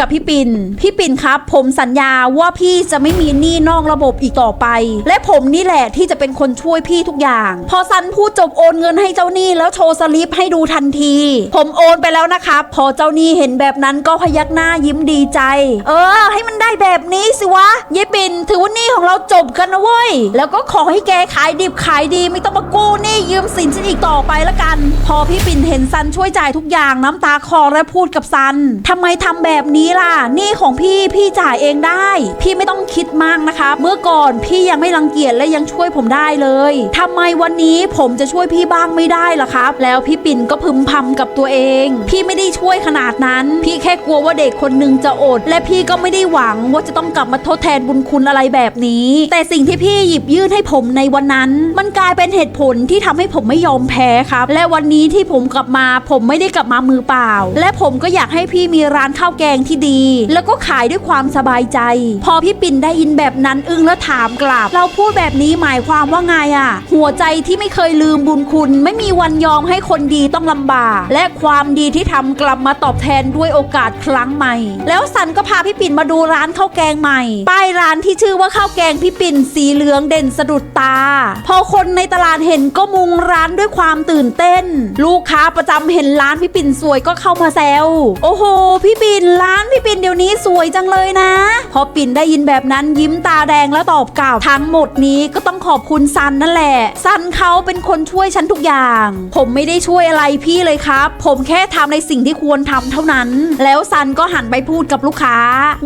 กับพี่ปิ่นพี่ปิ่นครับ ผมสัญญาว่าพี่จะไม่มีหนี้นอกระบบอีกต่อไป และผมนี่แหละที่จะเป็นคนช่วยพี่ทุกอย่าง พอซันพูดจบโอนเงินให้เจ้าหนี้แล้วโชว์สลิปให้ดูทันที ผมโอนไปแล้วนะครับพอเจ้าหนี้เห็นแบบนั้นก็พยักหน้ายิ้มดีใจ เออ ให้มันได้แบบนี้สิวะยายปิ่นถือว่าหนี้ของเราจบกันนะเว้ยแล้วก็ขอให้แกขายดิบขายดีไม่ต้องมากู้หนี้ยืมสินฉันอีกต่อไปละกัน พอพี่ปิ่นเห็นซันช่วยจ่ายทุกอย่างน้ำตาคลอและพูดกับซันทำไมทำแบบนี้ล่ะหนี้ของพี่พี่จ่ายเองได้ พี่ไม่ต้องคิดมากนะคะ เมื่อก่อนพี่ยังไม่รังเกียจและยังช่วยผมได้เลยทำไมวันนี้ผมจะช่วยพี่บ้างไม่ได้ล่ะครับ แล้วพี่ปิ่นก็พึมพำกับตัวเอง พี่ไม่ได้ช่วยขนาดนั้น พี่แค่กลัวว่าเด็กคนหนึ่งจะอด และพี่ก็ไม่ได้หวังว่าจะต้องกลับมาทดแทนบุญคุณอะไรแบบนี้ แต่สิ่งที่พี่หยิบยื่นให้ผมในวันนั้น มันกลายเป็นเหตุผลที่ทำให้ผมไม่ยอมแพ้ครับ และวันนี้ที่ผมกลับมา ผมไม่ได้กลับมามือเปล่า และผมก็อยากให้พี่มีร้านข้าวแกงที่ดี แล้วก็ขายด้วยความสบายใจ พอพี่ปิ่นได้ยินแบบนั้นอึ้งแล้วถามกลับ เราพูดแบบนี้หมายความว่าไงอะหัวใจที่ไม่เคยลืมบุญคุณ ไม่มีวันยอมให้คนดีต้องลำบาก และความดีที่ทำกลับมาตอบแทนด้วยโอกาสครั้งใหม่ แล้วสันก็พาพี่ปิ่นมาดูร้านข้าวแกงใหม่ ป้ายร้านที่ชื่อว่าข้าวแกงพี่ปิ่นสีเหลืองเด่นสะดุดตา พอคนในตลาดเห็นก็มุงร้านด้วยความตื่นเต้น ลูกค้าประจำเห็นร้านพี่ปิ่นสวยก็เข้ามาแซว โอ้โห พี่ปิ่นร้านพี่ปิ่นเดี๋ยวนี้สวยจังเลยนะ พอปิ่นได้ยินแบบนั้นยิ้มตาแดงแล้วตอบกล่าวทั้งหมดนี้ก็ต้องขอบคุณซันนั่นแหละ ซันเขาเป็นคนช่วยฉันทุกอย่าง ผมไม่ได้ช่วยอะไรพี่เลยครับ ผมแค่ทำในสิ่งที่ควรทำเท่านั้น แล้วซันก็หันไปพูดกับลูกค้า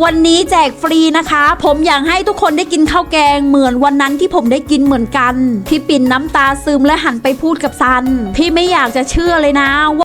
วันนี้แจกฟรีนะคะ ผมอยากให้ทุกคนได้กินข้าวแกงเหมือนวันนั้นที่ผมได้กินเหมือนกัน พี่ปิ่นน้ำตาซึมและหันไปพูดกับซัน พี่ไม่อยากจะเชื่อเลยนะว่า